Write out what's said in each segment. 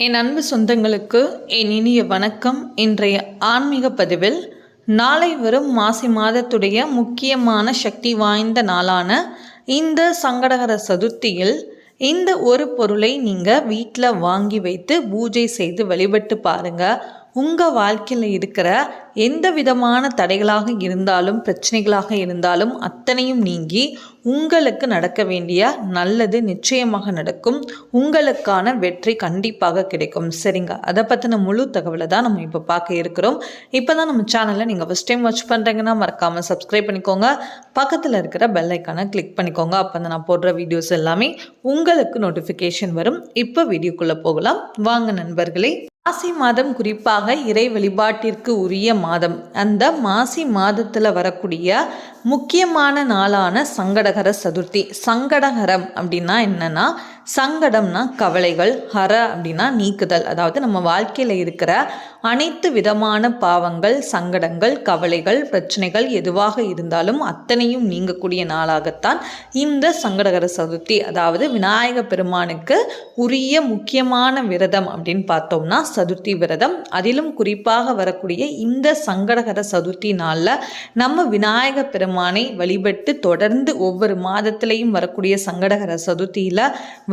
என் அன்பு சொந்தங்களுக்கு என் இனிய வணக்கம். இன்றைய ஆன்மீக பதிவில் நாளை வரும் மாசி மாதத்துடைய முக்கியமான சக்தி வாய்ந்த நாளான இந்த சங்கடகர சதுர்த்தியில் இந்த ஒரு பொருளை நீங்கள் வீட்டில் வாங்கி வைத்து பூஜை செய்து வழிபட்டு பாருங்கள் உங்கள் வாழ்க்கையில் இருக்கிற எந்த விதமான தடைகளாக இருந்தாலும் பிரச்சனைகளாக இருந்தாலும் அத்தனையும் நீங்கி உங்களுக்கு நடக்க வேண்டிய நல்லது நிச்சயமாக நடக்கும். உங்களுக்கான வெற்றி கண்டிப்பாக கிடைக்கும். சரிங்க. அதை பற்றின முழு தகவலை தான் நம்ம இப்போ பார்க்க இருக்கிறோம். இப்போ தான் நம்ம சேனலில் நீங்கள் ஃபஸ்ட் டைம் வாட்ச் பண்ணுறீங்கன்னா மறக்காமல் சப்ஸ்கிரைப் பண்ணிக்கோங்க. பக்கத்தில் இருக்கிற பெல் ஐக்கானை கிளிக் பண்ணிக்கோங்க. அப்போ நான் போடுற வீடியோஸ் எல்லாமே உங்களுக்கு நோட்டிஃபிகேஷன் வரும். இப்போ வீடியோக்குள்ளே போகலாம். வாங்க நண்பர்களே. மாசி மாதம் குறிப்பாக இறை வழிபாட்டிற்கு உரிய மாதம். அந்த மாசி மாதத்தில் வரக்கூடிய முக்கியமான நாளான சங்கடகர சதுர்த்தி. சங்கடகரம் அப்படின்னா என்னன்னா சங்கடம்னா கவலைகள் ஹர அப்படின்னா நீக்குதல். அதாவது நம்ம வாழ்க்கையில் இருக்கிற அனைத்து விதமான பாவங்கள் சங்கடங்கள் கவலைகள் பிரச்சனைகள் எதுவாக இருந்தாலும் அத்தனையும் நீங்கக்கூடிய நாளாகத்தான் இந்த சங்கடகர சதுர்த்தி. அதாவது விநாயக பெருமானுக்கு உரிய முக்கியமான விரதம் அப்படின்னு பார்த்தோம்னா சதுர்த்தி விரதம். அதிலும் குறிப்பாக வரக்கூடிய இந்த சங்கடகர சதுர்த்தி நாளில் நம்ம விநாயக பெருமானை வழிபட்டு தொடர்ந்து ஒவ்வொரு மாதத்திலையும் வரக்கூடிய சங்கடகர சதுர்த்தியில்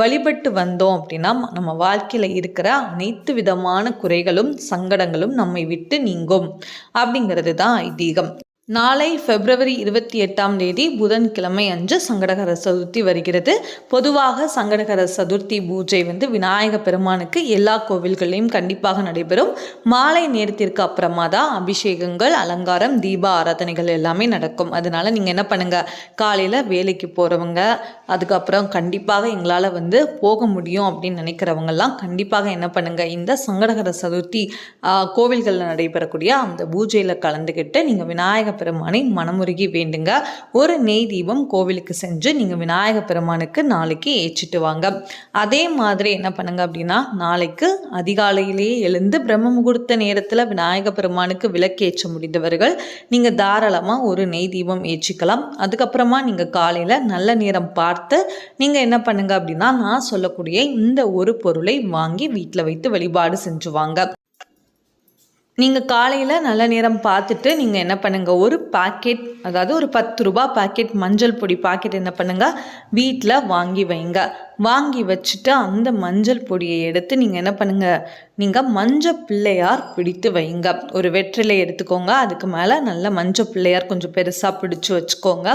வழிபட்டு வந்தோம் அப்படின்னா நம்ம வாழ்க்கையில் இருக்கிற அனைத்து விதமான குறைகளும் சங்கடங்களும் நம்மை விட்டு நீங்கும் அப்படிங்கிறது தான் ஐதீகம். நாளை பிப்ரவரி இருபத்தி எட்டாம் தேதி புதன்கிழமை அன்று சங்கடகர சதுர்த்தி வருகிறது. பொதுவாக சங்கடகர சதுர்த்தி பூஜை வந்து விநாயக பெருமானுக்கு எல்லா கோவில்களையும் கண்டிப்பாக நடைபெறும். மாலை நேரத்திற்கு அப்புறமா தான் அபிஷேகங்கள் அலங்காரம் தீப ஆராதனைகள் எல்லாமே நடக்கும். அதனால நீங்கள் என்ன பண்ணுங்கள் காலையில் வேலைக்கு போகிறவங்க அதுக்கப்புறம் கண்டிப்பாக எங்களால் வந்து போக முடியும் அப்படின்னு நினைக்கிறவங்கெல்லாம் கண்டிப்பாக என்ன பண்ணுங்கள் இந்த சங்கடகர சதுர்த்தி கோவில்களில் நடைபெறக்கூடிய அந்த பூஜையில் கலந்துக்கிட்டு நீங்கள் விநாயக பெருமானை மனமுருகி வேண்டுங்க. ஒரு நெய் தீபம் கோவிலுக்கு செஞ்சு நீங்கள் விநாயக பெருமானுக்கு நாளைக்கு ஏற்றிட்டு வாங்க. அதே மாதிரி என்ன பண்ணுங்க அப்படின்னா நாளைக்கு அதிகாலையிலேயே எழுந்து பிரம்ம முகூர்த்த நேரத்தில் விநாயக பெருமானுக்கு விளக்கேற்ற முடிந்தவர்கள் நீங்கள் தாராளமாக ஒரு நெய் தீபம் ஏற்றிக்கலாம். அதுக்கப்புறமா நீங்கள் காலையில் நல்ல நேரம் பார்த்து நீங்கள் என்ன பண்ணுங்க அப்படின்னா நான் சொல்லக்கூடிய இந்த ஒரு பொருளை வாங்கி வீட்டில் வைத்து வழிபாடு செஞ்சுவாங்க. நீங்கள் காலையில் நல்ல நேரம் பார்த்துட்டு நீங்கள் என்ன பண்ணுங்கள் ஒரு பாக்கெட் அதாவது ஒரு பத்து ரூபா பாக்கெட் மஞ்சள் பொடி பாக்கெட் என்ன பண்ணுங்கள் வீட்டில் வாங்கி வைங்க. வாங்கி வச்சுட்டு அந்த மஞ்சள் பொடியை எடுத்து நீங்கள் என்ன பண்ணுங்கள் நீங்கள் மஞ்சள் பிள்ளையார் பிடித்து வைங்க. ஒரு வெற்றிலை எடுத்துக்கோங்க. அதுக்கு மேலே நல்ல மஞ்சள் பிள்ளையார் கொஞ்சம் பெருசாக பிடிச்சி வச்சுக்கோங்க.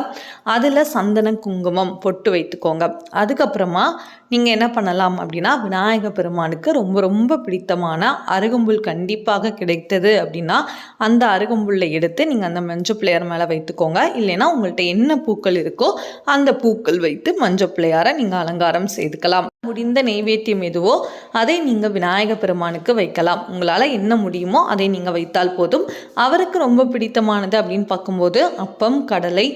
அதில் சந்தன குங்குமம் பொட்டு வைத்துக்கோங்க. அதுக்கப்புறமா நீங்கள் என்ன பண்ணலாம் அப்படின்னா விநாயக பெருமானுக்கு ரொம்ப ரொம்ப பிடித்தமான அருகம்புல் கண்டிப்பாக கிடைத்தது அப்படின்னா அந்த அருகம்புல்லை எடுத்து நீங்கள் அந்த மஞ்சள் பிள்ளையார் மேலே வைத்துக்கோங்க. இல்லைன்னா உங்கள்கிட்ட என்ன பூக்கள் இருக்கோ அந்த பூக்கள் வைத்து மஞ்சள் பிள்ளையாரை நீங்கள் அலங்காரம் செய்துக்கலாம். முடிந்த நெய்வேத்தியம் எதுவோ அதை நீங்கள் விநாயக பெருமானுக்கு வைக்கலாம். உங்களால் என்ன முடியுமோ அதை நீங்கள் வைத்தால் போதும். அவருக்கு ரொம்ப பிடித்தமானது அப்படின்னு பார்க்கும்போது அப்பம் கடலை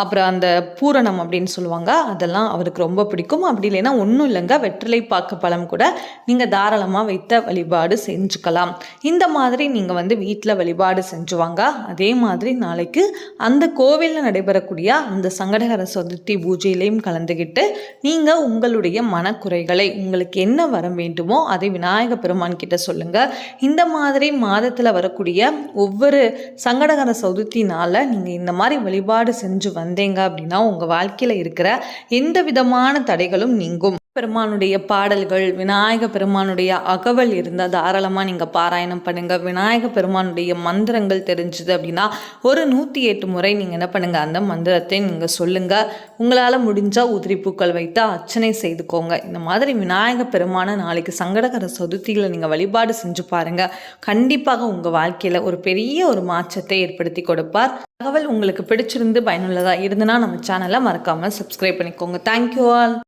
அப்புறம் அந்த பூரணம் அப்படின்னு சொல்லுவாங்க. அதெல்லாம் அவருக்கு ரொம்ப பிடிக்கும். அப்படி இல்லைன்னா ஒன்றும் இல்லைங்க. வெற்றிலை பாக்கு பழம் கூட நீங்கள் தாராளமாக வைத்த வழிபாடு செஞ்சுக்கலாம். இந்த மாதிரி நீங்கள் வந்து வீட்டில் வழிபாடு செஞ்சுவாங்க. அதே மாதிரி நாளைக்கு அந்த கோவிலில் நடைபெறக்கூடிய அந்த சங்கடகர சதுர்த்தி பூஜையிலையும் கலந்துக்கிட்டு நீங்கள் உங்களுடைய மனக்குறை குறைகளை உங்களுக்கு என்ன வர வேண்டுமோ அதை விநாயக பெருமான் கிட்ட சொல்லுங்க. இந்த மாதிரி மாதத்தில் வரக்கூடிய ஒவ்வொரு சங்கடகர சதுர்த்தினால நீங்கள் இந்த மாதிரி வழிபாடு செஞ்சு வந்தீங்க அப்படின்னா உங்கள் வாழ்க்கையில் இருக்கிற எந்த விதமான தடைகளும் நீங்கும். பெருமானுடைய பாடல்கள் விநாயக பெருமானுடைய அகவல் இருந்தால் தாராளமாக நீங்கள் பாராயணம் பண்ணுங்கள் விநாயக பெருமானுடைய மந்திரங்கள் தெரிஞ்சுது அப்படின்னா ஒரு நூற்றி எட்டு முறை நீங்கள் என்ன பண்ணுங்கள் அந்த மந்திரத்தை நீங்கள் சொல்லுங்கள் உங்களால் முடிஞ்சால் உதிரி பூக்கள் வைத்து அர்ச்சனை செய்துக்கோங்க. இந்த மாதிரி விநாயக பெருமான நாளைக்கு சங்கடகர சதுர்த்திகளை நீங்கள் வழிபாடு செஞ்சு பாருங்கள் கண்டிப்பாக உங்கள் வாழ்க்கையில் ஒரு பெரிய ஒரு மாற்றத்தை ஏற்படுத்தி கொடுப்பார். தகவல் உங்களுக்கு பிடிச்சிருந்து பயனுள்ளதாக இருந்ததுன்னா நம்ம சேனலை மறக்காமல் சப்ஸ்கிரைப் பண்ணிக்கோங்க. Thank you all